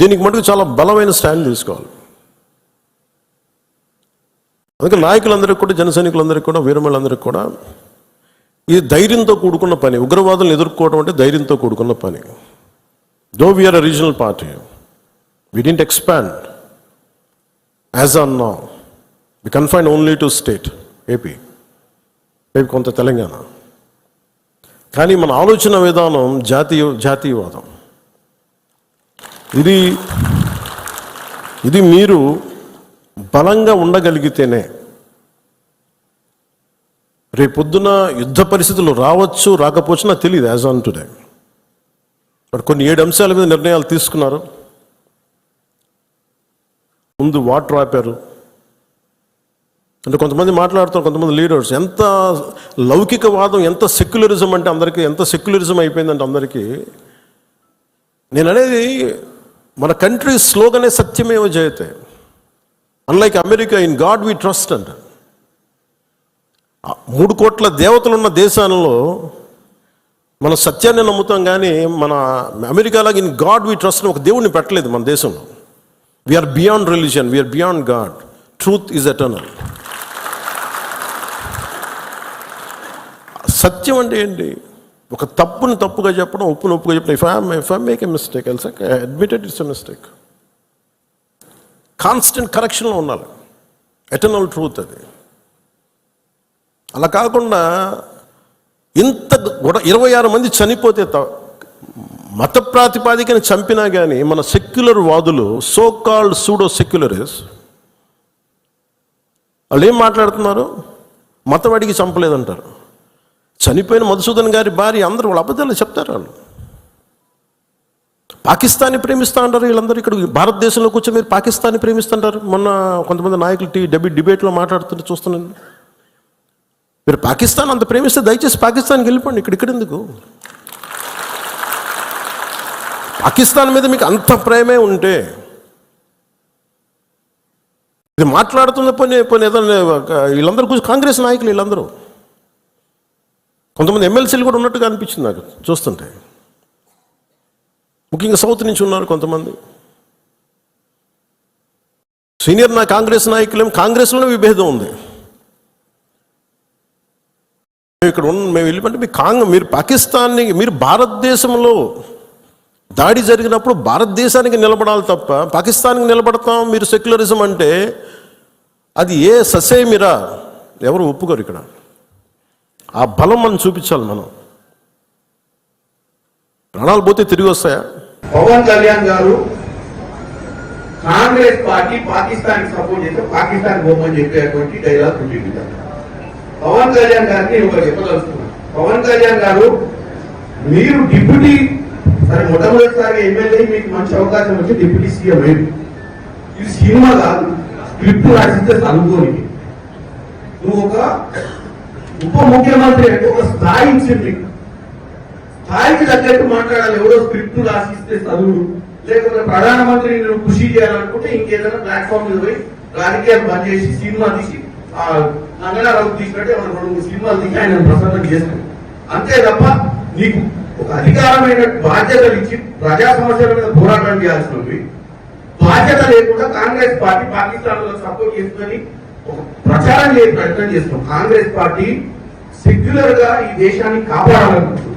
దీనికి మటుకు చాలా బలమైన స్టాండ్ తీసుకోవాలి. అందుకే నాయకులందరికీ కూడా జన సైనికులందరికీ కూడా వీరమలందరికీ కూడా ఇది ధైర్యంతో కూడుకున్న పని ఉగ్రవాదులను ఎదుర్కోవడం అంటే ధైర్యంతో కూడుకున్న పని. Though we're a regional party we didn't expand as on నా we confine only to state AP రేపు కొంత తెలంగాణ. కానీ మన ఆలోచన విధానం జాతీయ జాతీయవాదం. ఇది ఇది మీరు బలంగా ఉండగలిగితేనే రేపొద్దున యుద్ధ పరిస్థితులు రావచ్చు రాకపోవచ్చు నాకు తెలియదు యాజ్ ఆన్ టుడే బట్ కొన్ని ఏడు అంశాల మీద నిర్ణయాలు తీసుకున్నారు. ముందు వాటర్ ఆపారు. అంటే కొంతమంది మాట్లాడుతారు కొంతమంది లీడర్స్ ఎంత లౌకికవాదం ఎంత సెక్యులరిజం అంటే అందరికీ ఎంత సెక్యులరిజం అయిపోయిందంటే అందరికీ నేను అనేది మన కంట్రీ స్లోగనే సత్యమేవ జయతే unlike America in God we trust అంట. మూడు కోట్ల దేవతలున్న దేశాలలో మన సత్యాన్ని నమ్ముతాం కానీ మన అమెరికాలాగా ఇన్ గాడ్ వి ట్రస్ట్ ఒక దేవుడిని పెట్టలేదు మన దేశంలో. We're beyond religion we're beyond God truth is eternal సత్యం అంటే ఏంటి? ఒక తప్పుని తప్పుగా చెప్పడం ఒప్పుని ఉప్పుగా చెప్పడం. If I if I make a mistake else admitted it's a mistake constant కరెక్షన్లో ఉండాలి. ఎటర్నల్ ట్రూత్ అది. అలా కాకుండా ఇంత గొడ ఇరవై ఆరు మంది చనిపోతే మత ప్రాతిపాదికన చంపినా కానీ మన సెక్యులర్ వాదులు సో కాల్డ్ సూడో సెక్యులరిస్ వాళ్ళు ఏం మాట్లాడుతున్నారు? మతవాడికి చంపలేదంటారు. చనిపోయిన మధుసూదన్ గారి భార్య అందరూ వాళ్ళ అబద్ధాలు చెప్తారు వాళ్ళు. పాకిస్తాన్ని ప్రేమిస్తా అంటారు వీళ్ళందరూ ఇక్కడ. భారతదేశంలో కూర్చొని మీరు పాకిస్తాన్ని ప్రేమిస్తుంటారు. మొన్న కొంతమంది నాయకులు టీ డెబి డిబేట్లో మాట్లాడుతుంటే చూస్తున్నాను. మీరు పాకిస్తాన్ అంత ప్రేమిస్తే దయచేసి పాకిస్తాన్కి వెళ్ళిపోండి. ఇక్కడ ఇక్కడ ఎందుకు? పాకిస్తాన్ మీద మీకు అంత ప్రేమే ఉంటే ఇది మాట్లాడుతున్న పోనీ పోనీ ఏదైనా వీళ్ళందరూ కూర్చొని కాంగ్రెస్ నాయకులు వీళ్ళందరూ. కొంతమంది ఎమ్మెల్సీలు కూడా ఉన్నట్టుగా అనిపించింది నాకు చూస్తుంటే. ముఖ్యంగా సౌత్ నుంచి ఉన్నారు కొంతమంది. సీనియర్ నా కాంగ్రెస్ నాయకులేం కాంగ్రెస్లోనే విభేదం ఉంది. మేము ఇక్కడ ఉన్న మేము వెళ్ళిపోతే మీ కాంగ్ మీరు పాకిస్తాన్ని మీరు భారతదేశంలో దాడి జరిగినప్పుడు భారతదేశానికి నిలబడాలి తప్ప పాకిస్తాన్కి నిలబడతాం మీరు సెక్యులరిజం అంటే అది ఏ ససేమిరా? ఎవరు ఒప్పుకోరు ఇక్కడ. ఆ బలం మనం చూపించాలి మనం. ప్రాణాలు పోతే తిరిగి వస్తాయా? పవన్ కళ్యాణ్ గారు కాంగ్రెస్ పార్టీ పాకిస్తాన్ సపోర్ట్ చేస్తే పాకిస్తాన్ బొమ్మని చెప్పేటువంటి డైలాగ్ ఉంటుంది. పవన్ కళ్యాణ్ గారిని నేను చెప్పదలుచుకున్నాను. పవన్ కళ్యాణ్ గారు మీరు డిప్యూటీ సరే మొట్టమొదటిసారి ఎమ్మెల్యే మీకు మంచి అవకాశం వచ్చి డిప్యూటీ సీఎం అయింది ఇది సినిమా కాదు స్క్రిప్ట్ రాసిస్తే చదువుకోనికి నువ్వు ఒక ఉప ముఖ్యమంత్రి ఒక స్థాయి ఇచ్చింది. స్థాయికి తగ్గట్టు మాట్లాడాలి. ఎవరో స్క్రిప్ట్ రాసిస్తే చదువుడు. లేకపోతే ప్రధానమంత్రి నువ్వు కృషి చేయాలనుకుంటే ఇంకేదైనా ప్లాట్ఫామ్ మీద పోయి రాజకీయాలు బంద్ చేసి సినిమా తీసి ఆ నంగనారావు తీసినట్టు ఏమైనా రెండు సినిమాలు తీసి ఆయన ప్రసన్నం చేస్తాడు. అంతే తప్ప నీకు ఒక అధికారమైన బాధ్యతలు ఇచ్చి ప్రజా సమస్యల మీద పోరాటం చేయాల్సినవి బాధ్యత లేకుండా కాంగ్రెస్ పార్టీ పాకిస్తాన్లో సపోర్ట్ చేసుకొని ప్రచారం చేసే ప్రయత్నం చేస్తాం. కాంగ్రెస్ పార్టీ సెక్యులర్గా ఈ దేశాన్ని కాపాడాలనుకుంటుంది.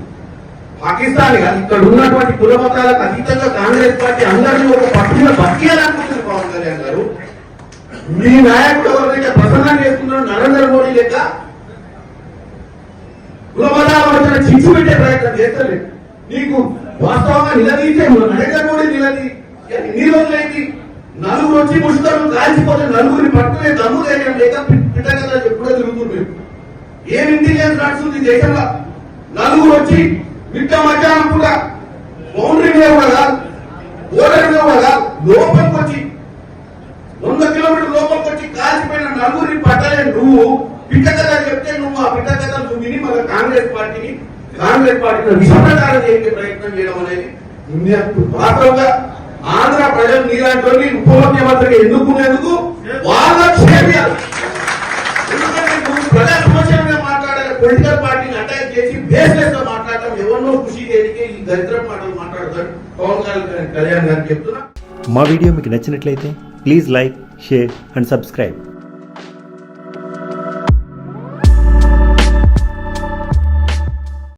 పాకిస్తాన్ ఇక్కడ ఉన్నటువంటి కుల మతాలకు అతీతంగా కాంగ్రెస్ పార్టీ అందరినీ ఒక పట్టున బతికేయాలనుకుంటుంది పవన్ కళ్యాణ్ గారు. మీ నాయకుడు ఎవరైతే ప్రసంగం చేస్తున్నారో నరేంద్ర మోడీ లెక్క కుల మతాల మధ్యన చిచ్చు పెట్టే ప్రయత్నం చేస్తలేదు. నీకు వాస్తవంగా నిలదీసే నరేంద్ర మోడీ నిలదీ. ఎన్ని రోజులైంది నలుగురు వచ్చి ముసుతారు కాల్చిపోతే నలుగురిని పట్టుకునే దమ్ము ధైర్యం లేక పిట్టగదా ఎప్పుడో తిరుగుతుంది మేము ఏం ఇంటెలిజెన్స్ నడుస్తుంది దేశంలో? నలుగురు వచ్చి మిట్ట మధ్యాహ్నం కూడా బౌండరీ మీద కూడా కాదు మీద కూడా లోపలికి వచ్చి వంద కిలోమీటర్ లోపలికి వచ్చి కాల్చిపోయిన నలుగురిని పట్టలే నువ్వు పిట్ట కథ చెప్తే నువ్వు ఆ పిట్ట కథ నువ్వు విని మన కాంగ్రెస్ పార్టీని కాంగ్రెస్ పార్టీని విషప్రచారం చేసే ప్రయత్నం చేయడం అనేది ఇండియాకు మాత్రంగా ఆంధ్ర ప్రజలు నీలాంటి ఉప ముఖ్యమంత్రిగా ఎన్నుకునేందుకు వాళ్ళ క్షేమ్యాలు ప్రజా సమస్యల మాట్లాడాలి పొలిటికల్ పార్టీని అటాక్ చేసి బేస్లెస్గా మాట్లాడటం ఎవరినో ఖుషి చేయడానికి ఈ దరిద్ర మాటలు మాట్లాడతారు. పవన్ కళ్యాణ్ కళ్యాణ్ చెప్తున్నా. మా వీడియో మీకు నచ్చినట్లయితే please like share and subscribe.